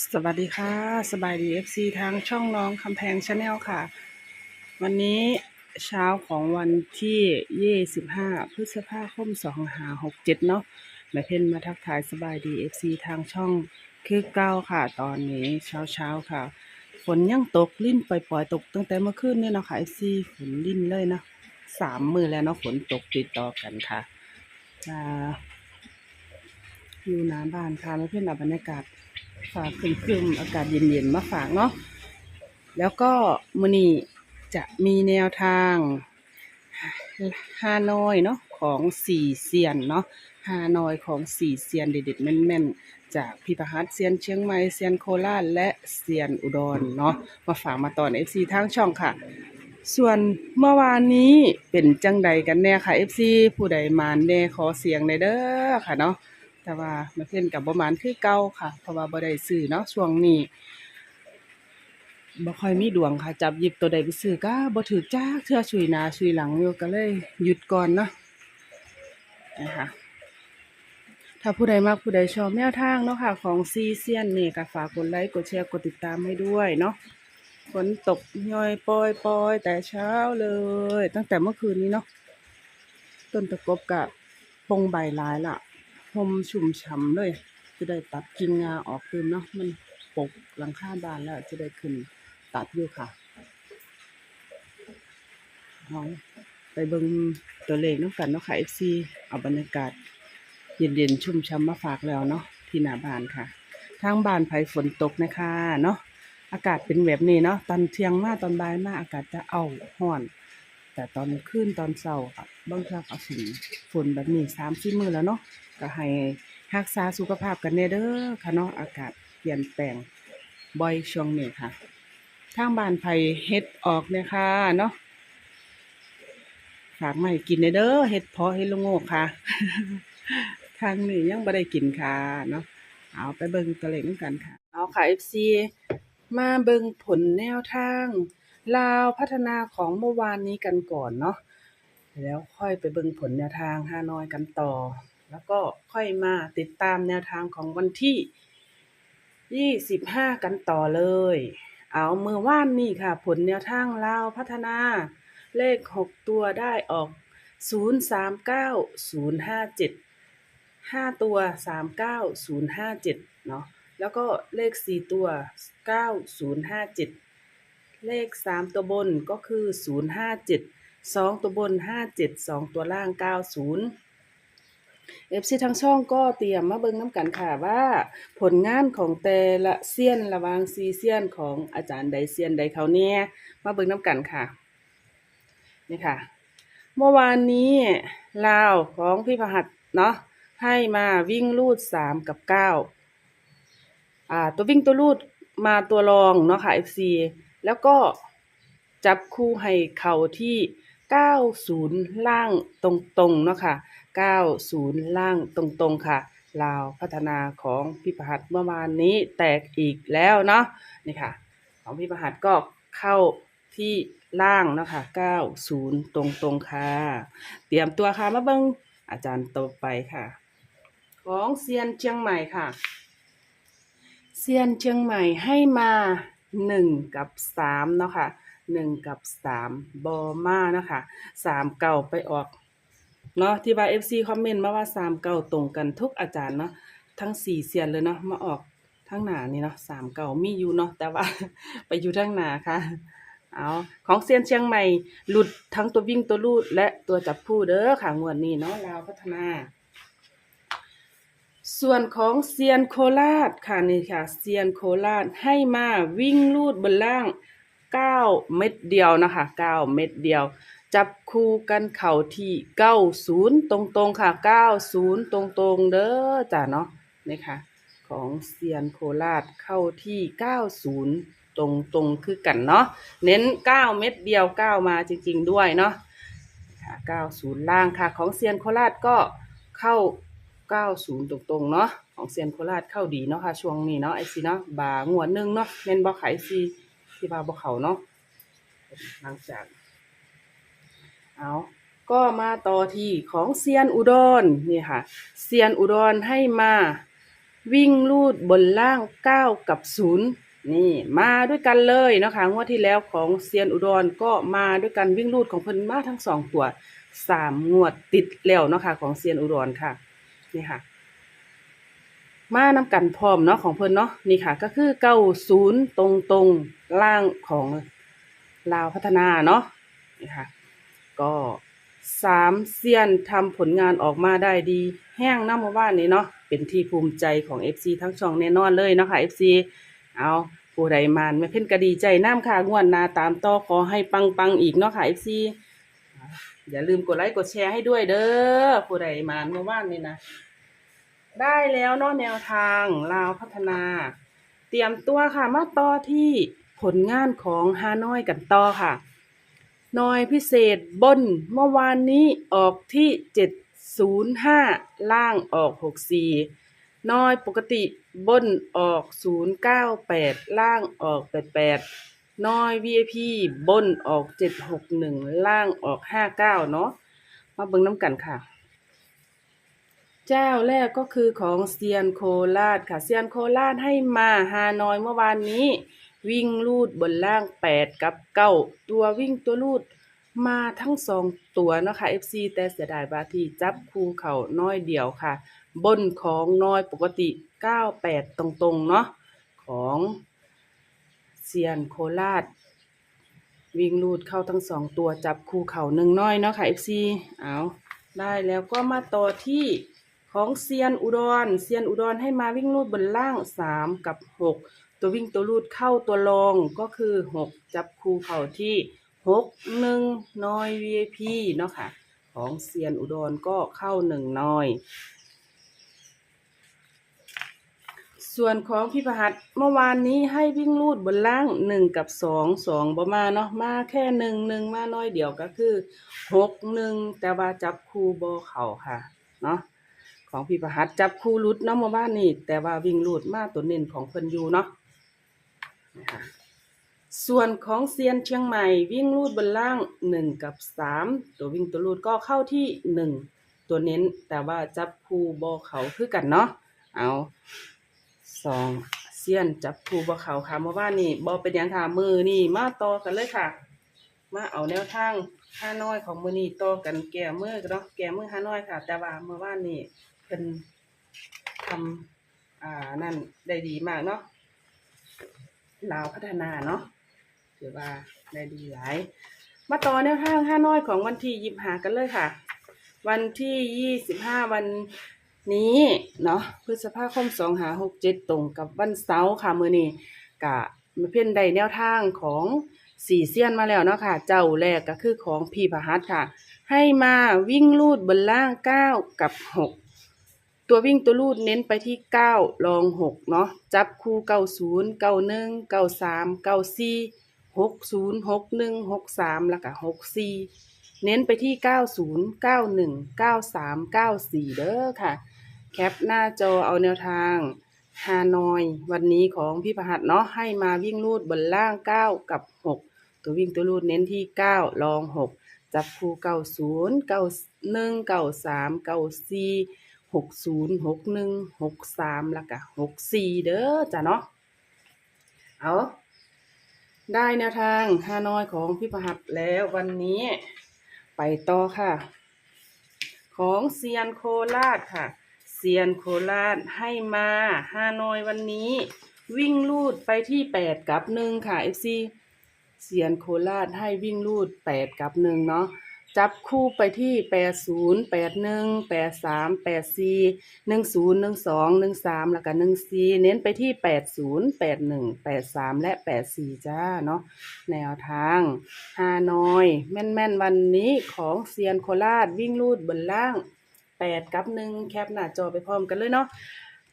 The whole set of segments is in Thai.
สวัสดีค่ะ สบายดี FC ทางช่องน้องคำแพงชาแนลค่ะ วันนี้เช้าของวันที่25พฤษภาคม2567เนาะแม่เพ่นมาทักทายสบายดี FC ทางช่องคือเก้าค่ะ ตอนนี้เช้าเช้าค่ะ ฝนยังตกลิ่นปล่อยๆตกตั้งแต่เมื่อคืนเนี่ยเนาะค่ะ FC ฝนลิ่นเลยนะสามมือแล้วเนาะฝนตกติดต่อกันค่ะออยู่หน้าบ้านค่ะแม่เพ่นเอาบรรยากาศ ฝากครึมๆอากาศเย็นๆมาฝากเนาะแล้วก็มือนี้จะมีแนวทางฮานอยเนาะของสี่เซียนเนาะฮานอยของสี่เซียนเด็ดๆแม่นๆ จากพิพหัสเซียนเชียงใหม่เซียนโคราชและเซียนอุดรเนาะมาฝากมาตอน FC ทางช่องค่ะ ส่วนเมื่อวานนี้เป็นจังใดกันแน่ค่ะ FC ผู้ใดมาแน่ขอเสียงในเด้อค่ะเนาะ แต่ว่ามาเพิ่นกับบ่หมานคือเก่าค่ะ เพราะว่าบ่ได้ซื้อเนาะช่วงนี้บ่ค่อยมีดวงค่ะ จับหยิบตัวใดไปซื้อก็บ่ถูกจักเทื่อชุยหน้าชุยหลังอยู่ก็เลยหยุดก่อนเนาะนะคะถ้าผู้ใดมักผู้ใดชอบแนวทางเนาะค่ะ ของซีเซียนนี่ก็ฝากกดไลค์กดแชร์กดติดตามให้ด้วยเนาะฝนตกย่อยปอยๆแต่เช้าเลย ตั้งแต่เมื่อคืนนี้เนาะต้นตะกบกะปงใบลายละ พรมชุ่มฉ่ำเลย จะได้ตัดกิ่งงาออกคืนเนาะมันปกหลังคาบ้านแล้วจะได้ขึ้นตัดอยู่ค่ะเอาไปเบิ่งตัวเลขน้ำกันเนาะค่ะ FC เอาบรรยากาศ เย็นๆชุ่มช่ำมาฝากแล้วเนาะที่หน้าบ้านค่ะ ทางบ้านไผฝนตกนะคะเนาะอากาศเป็นแบบนี้เนาะตอนเที่ยงมาตอนบ่ายมาอากาศจะเอาห้อน แต่ตอนคืนตอนเช้าอะบางครั้งเอาสิฝนแบบนี้สามสี่มือแล้วเนาะก็ให้รักษาสุขภาพกันแน่เด้อค่ะเนาะอากาศเปลี่ยนแปลงบ่อยช่วงนี้ค่ะทางบ้านไผ่เฮ็ดออกเนี่ยค่ะเนาะฝากให้กินแน่เด้อเฮ็ดเพาะเฮ็ดละโงกค่ะ ทางนี้ยังบ่ได้กินค่ะเนาะเอาไปเบิ่งตัวเลขนำกันค่ะ เอาค่ะ FC มาเบิ่งผลแนวทาง ลาวพัฒนาของเมื่อวานนี้กันก่อนเนาะแล้วค่อยไปเบิ่งผลแนวทางฮานอยกันต่อ แล้วก็ค่อยมาติดตามแนวทางของวันที่ 25 กันต่อเลย เอามือวานนี่ค่ะ ผลแนวทางลาวพัฒนา เลข 6 ตัวได้ออก 039 057 5 ตัว 39 057 เนาะแล้วก็เลข 4 ตัว 9057 เลข3ตัวบนก็คือ057 2ตัวบน57 2ตัวล่าง90เอฟซีทั้งช่องก็เตรียมมาเบิ่งน้ำกันค่ะว่า ผลงานของแต่ละเซียนระวางซีเซียนของอาจารย์ใดเซียนใดเขาเนี่ยมาเบิ่งน้ำกันค่ะนี่ค่ะ เมื่อวานนี้ลาวของพี่พหัสเนาะให้มาวิ่งลูดสามกับเก้าอ่าตัววิ่งตัวลูดมาตัวรองเนาะค่ะ FC แล้วก็จับคู่ให้เข่าที่ 90 ล่างตรงๆเนาะค่ะ 90 ล่างตรงๆค่ะลาวพัฒนาของพี่ประหัสเมื่อวานนี้แตกอีกแล้วเนาะนี่ค่ะ ของพี่ประหัสก็เข้าที่ล่างเนาะค่ะ90 ตรงๆค่ะ เตรียมตัวค่ะมาเบิงอาจารย์ต่อไปค่ะ ของเซียนเชียงใหม่ค่ะ เซียนเชียงใหม่ให้มา หนึ่งกับสามเนาะค่ะหนึ่งกับสามบอมานะคะสามเก่าไปออกเนาะที่ว่าเอฟซีคอมเมนต์มาว่าสามเก่าตรงกันทุกอาจารย์เนาะทั้งสี่เซียนเลยเนาะมาออกทั้งหนานี่เนาะสามเก่ามีอยู่เนาะแต่ว่าไปอยู่ทั้งหนาค่ะเอาของเซียนเชียงใหม่หลุดทั้งตัววิ่งตัวลูดและตัวจับผู้เด้อค่ะงวดนี้เนาะลาวพัฒนา ส่วนของเซียนโคราชค่ะนี่ค่ะเซียนโคราชให้มาวิ่งลูดบนล่าง 9 เม็ดเดียวนะคะ 9 เม็ดเดียว จับคู่กันเข่าที่90 ตรงๆค่ะ 90 ตรงๆเด้อจ้ะเนาะนี่ค่ะ ของเซียนโคราชเข้าที่ 90 ตรงๆคือกันเนาะเน้น 9 เม็ดเดียว 9 มาจริงๆด้วยเนาะค่ะ90 ล่างค่ะ ของเซียนโคราชก็เข้า 90 ตรงๆ เนาะของเซียนโคราชเข้าดีเนาะค่ะช่วงนี้เนาะไอซีเนาะบางวดหนึงเนาะแม่นบ่ขายซีที่บาบ่เขาเนาะหลังจาก เอาก็มาต่อที่ของเซียนอุดรนี่ค่ะเซียนอุดรให้มาวิ่งลูดบนล่างเก้ากับศูนย์นี่มาด้วยกันเลยนะคะงวดที่แล้วของเซียนอุดรก็มาด้วยกันวิ่งลูดของเพิ่นมาทั้งสองตัวสามงวดติดแล้วเนาะค่ะของเซียนอุดรค่ะ นี่ค่ะ มานำกันพร้อมเนาะของเพิ่นเนาะนี่ค่ะ ก็คือเก้าศูนย์ตรงตรงล่างของลาวพัฒนาเนาะนี่ค่ะ ก็สามเซียนทำผลงานออกมาได้ดี แห้งน้ำมื่อวานนี้เนาะเป็นที่ภูมิใจของ FC ทั้งช่องแน่นอนเลยเนาะค่ะ FC เอาผู้ใดมานไม่เพ่นกระดีใจน้ำค่ะงวดนาตามต่อขอให้ปังปังอีกเนาะค่ะ FC อย่าลืมกดไลค์กดแชร์ให้ด้วยเด้อผู้ใดมาเมื่อวานนี้นะ ได้แล้วเนาะแนวทางลาวพัฒนา เตรียมตัวค่ะมาต่อที่ผลงานของฮานอยกันต่อค่ะนอยพิเศษบนเมื่อวานนี้ออกที่ 705 ล่างออก 64นอยปกติบนออก 098 ล่างออก 88 น้อย VIP บนออก761ล่างออก59เนาะมาเบิ่งน้ำกันค่ะ เจ้าแรกก็คือของเซียนโคราชค่ะเซียนโคราชให้มาฮานอยเมื่อวานนี้ วิ่งลูดบนล่างแปดกับเก้าตัววิ่งตัวลูดมาทั้งสองตัวนะคะ FC แต่เสียดายบาทีจับคู่เขาน้อยเดียวค่ะ บนของน้อยปกติ 98 ตรงๆ เนาะของ เซียนโคราช วิ่งลูดเข้าทั้งสองตัวจับคู่เข่าหนึ่งน้อยเนาะค่ะ FC เอาได้แล้วก็มาต่อที่ของเซียนอุดรเซียนอุดรให้มาวิ่งลูดบนล่างสามกับหกตัววิ่งตัวลูดเข้าตัวรองก็คือหกจับคู่เข่าที่หกหนึ่งน้อย VIP เนาะค่ะ ของเซียนอุดรก็เข้าหนึ่งน้อย ส่วนของพี่ประหัตเมื่อวานนี้ให้วิ่งลูดบนล่างหนึ่งกับสองสองมาเนาะมาแค่หนึ่งหนึ่งมาน้อยเดียวก็คือหกหนึ่งแต่ว่าจับคู่บเข่าค่ะเนาะของพี่ประหัตจับคู่รุดเนาะเมื่อวานนี้แต่ว่าวิ่งลูดมาตัวเน้นของเพิ่นอยู่เนาะส่วนของเซียนเชียงใหม่วิ่งลูดบนล่างหนึ่งกับสามตัววิ่งตัวลูดก็เข้าที่หนึ่งตัวเน้นแต่ว่าจับคู่บเขาคือกันเนาะเอา สองเซียนจับภูบ่เขาค่ะเมื่อวานนี่บอเป็นยังค่ะมือนี่มาต่อกันเลยค่ะ มาเอาแนวทางห้าน้อยของมือนี่ต่อกันแก่มือกันเนาะแก่มือห้าน้อยค่ะ แต่ว่าเมื่อวานนี่เป็นทำอ่านั่นได้ดีมากเนาะลาวพัฒนาเนาะถือว่าได้ดีหลาย มาต่อแนวทางห้าน้อยของวันที่ยิบหากันเลยค่ะ วันที่ยี่สิบห้าวัน นี้เนาะพฤษภาคมสองหาหกเจ็ดตรงกับวันเสาร์ค่ะมือนี้กะมาเพ่นใดแนวทางของสี่เซียนมาแล้วเนาะค่ะ เจ้าแรกก็คือของพี่พหัสค่ะ ให้มาวิ่งลูดบนล่างเก้ากับหกตัววิ่งตัวลูดเน้นไปที่เก้ารองหกเนาะจับคู่เก้าศูนย์เก้าหนึ่งเก้าสามเก้าสี่หกศูนย์หกหนึ่งหกสามแล้วก็หกสี่เน้นไปที่90 91 93 94เด้อค่ะ แคปหน้าจอเอาแนวทางฮานอยวันนี้ของพี่ประหัสเนาะให้มาวิ่งลูดบนล่าง 9 กับ 6 ตัววิ่งตัวลูดเน้นที่ 9 ลอง 6 จับคู่90 91 93 94 60 61 63แล้วก็64เด้อจ้ะเนาะเอาได้แนวทางฮานอยของพี่ประหัสแล้ววันนี้ไปต่อค่ะ ของเซียนโคราชค่ะ ซียนโคราชให้มาฮานอยวันนี้ วิ่งลูดไปที่แปดกับหนึ่งค่ะ FC เซียนโคราชให้วิ่งลูดแปดกับหนึ่งเนาะจับคู่ไปที่แปดศูนย์แปดหนึ่งแปดสามแปดสี่หนึ่งศูนย์หนึ่งสองหนึ่งสามแล้วก็หนึ่งสี่เน้นไปที่แปดศูนย์แปดหนึ่งแปดสามและแปดสี่จ้าเนาะแนวทางฮานอย แม่นแม่นๆวันนี้ของเซียนโคราชวิ่งลูดบนล่าง แปดกับหนึ่งแคปหน้าจอไปพร้อมกันเลยเนาะ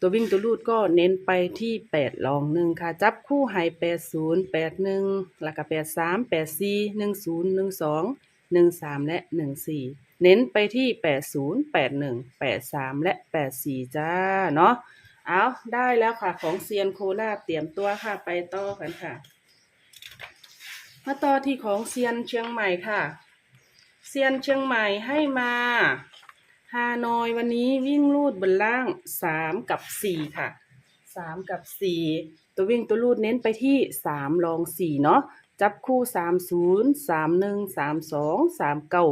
ตัววิ่งตัวลูดก็เน้นไปที่แปดลองหนึ่งค่ะ จับคู่ให้แปดศูนย์แปดหนึ่งแล้วก็แปดสามแปดสี่หนึ่งศูนย์หนึ่งสองหนึ่งสามและหนึ่งสี่เน้นไปที่แปดศูนย์แปดหนึ่งแปดสามและแปดสี่จ้าเนาะเอาได้แล้วค่ะของเซียนโคราชเตรียมตัวค่ะไปต่อกันค่ะ มาต่อที่ของเซียนเชียงใหม่ค่ะ เซียนเชียงใหม่ให้มา ฮานอยวันนี้วิ่งลูดบนล่างสามกับสี่ค่ะสามกับสี่ตัววิ่งตัวลูดเน้นไปที่สามรองสี่เนาะจับคู่สามศูนย์สามหนึ่งสามสองสามเก้า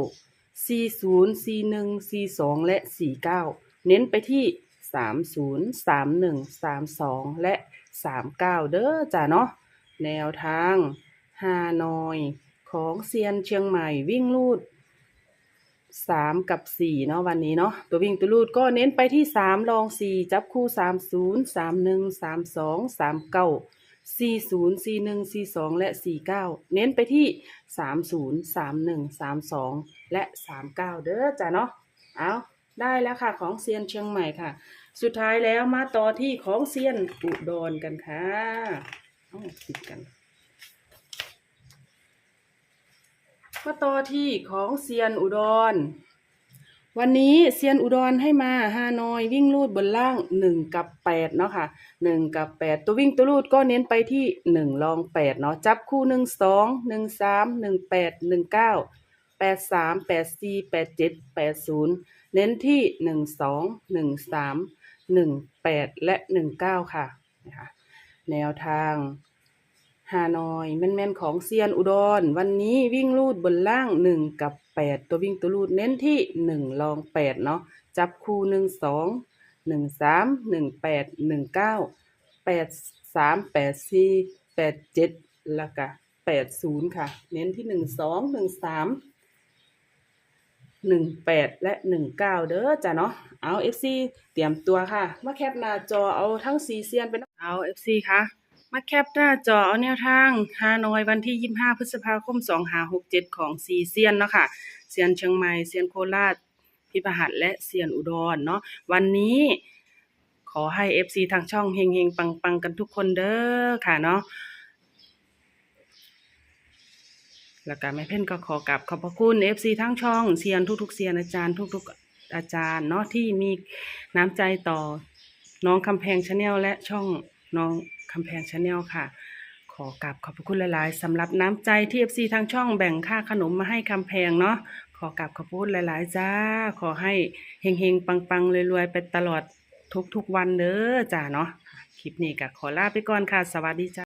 สี่ศูนย์สี่หนึ่งสี่สองและสี่เก้าเน้นไปที่สามศูนย์สามหนึ่งสามสองและสามเก้าเด้อจ้ะเนาะแนวทางฮานอยของเซียนเชียงใหม่วิ่งลูด สามกับสี่เนาะวันนี้เนาะตัววิ่งตัวลูดก็เน้นไปที่สามรองสี่จับคู่สามศูนย์สามหนึ่งสามสองสามเก้าสี่ศูนย์สี่หนึ่งสี่สองและสี่เก้าเน้นไปที่สามศูนย์สามหนึ่งสามสองและสามเก้าเด้อจ้ะเนาะเอาได้แล้วค่ะของเซียนเชียงใหม่ค่ะ สุดท้ายแล้วมาต่อที่ของเซียนอุดรกันค่ะเอาปิดกัน มาต่อที่ของเซียนอุดร วันนี้เซียนอุดรให้มาฮานอยวิ่งลูดบนล่างหนึ่งกับแปดเนาะค่ะหนึ่งกับแปดตัววิ่งตัวลูดก็เน้นไปที่หนึ่งรองแปดเนาะจับคู่หนึ่งสองหนึ่งสามหนึ่งแปดหนึ่งเก้าแปดสามแปดสี่แปดเจ็ดแปดศูนย์เน้นที่หนึ่งสองหนึ่งสามหนึ่งแปดและหนึ่งเก้าค่ะนะคะแนวทาง ฮานอยแม่นๆของเซียนอุดร วันนี้วิ่งลูดบนล่างหนึ่งกับแปดตัววิ่งตัวลูดเน้นที่หนึ่งรองแปดเนาะจับคู่หนึ่งสองหนึ่งสามหนึ่งแปดหนึ่งเก้าแปดสามแปดซีแปดเจ็ดล้วก็แปดศูนย์ค่ะ เน้นที่หนึ่งสองหนึ่งสามหนึ่งแปดและหนึ่งเก้าเด้อจ้ะเนาะเอาเอฟซีเตรียมตัวค่ะ มาแคปหน้าจอเอาทั้งสีเซียนเป็นเอาเอฟซีค่ะ มาแคปหน้าจอเอาแนวทางฮานอยวันที่ 25 พฤษภาคม 2567 ของซีเซียนเนาะค่ะเซียนเชียงใหม่เซียนโคราชพิพหัสและเซียนอุดรเนาะวันนี้ขอให้ FC ทางช่องเฮงๆปังๆกันทุกคนเด้อค่ะเนาะแล้วก็แม่เพ่นก็ขอกราบขอบพระคุณ FC ทั้งช่องเซียนทุกๆเซียนอาจารย์ทุกๆอาจารย์เนาะที่มีน้ำใจต่อน้องคำแพงชาแนลและช่องน้องำแพงชาแนลค่ะ ขอกราบขอบพระคุณหลายๆสำหรับน้ำใจที่ FC ทางช่องแบ่งค่าขนมมาให้คำแพงเนาะขอกราบขอบพระคุณหลายๆจ้า ขอให้เฮงๆปังๆรวยๆไปตลอดทุกๆวันเด้อจ้าเนาะคลิปนี้ก็ขอลาไปก่อนค่ะ สวัสดีจ้า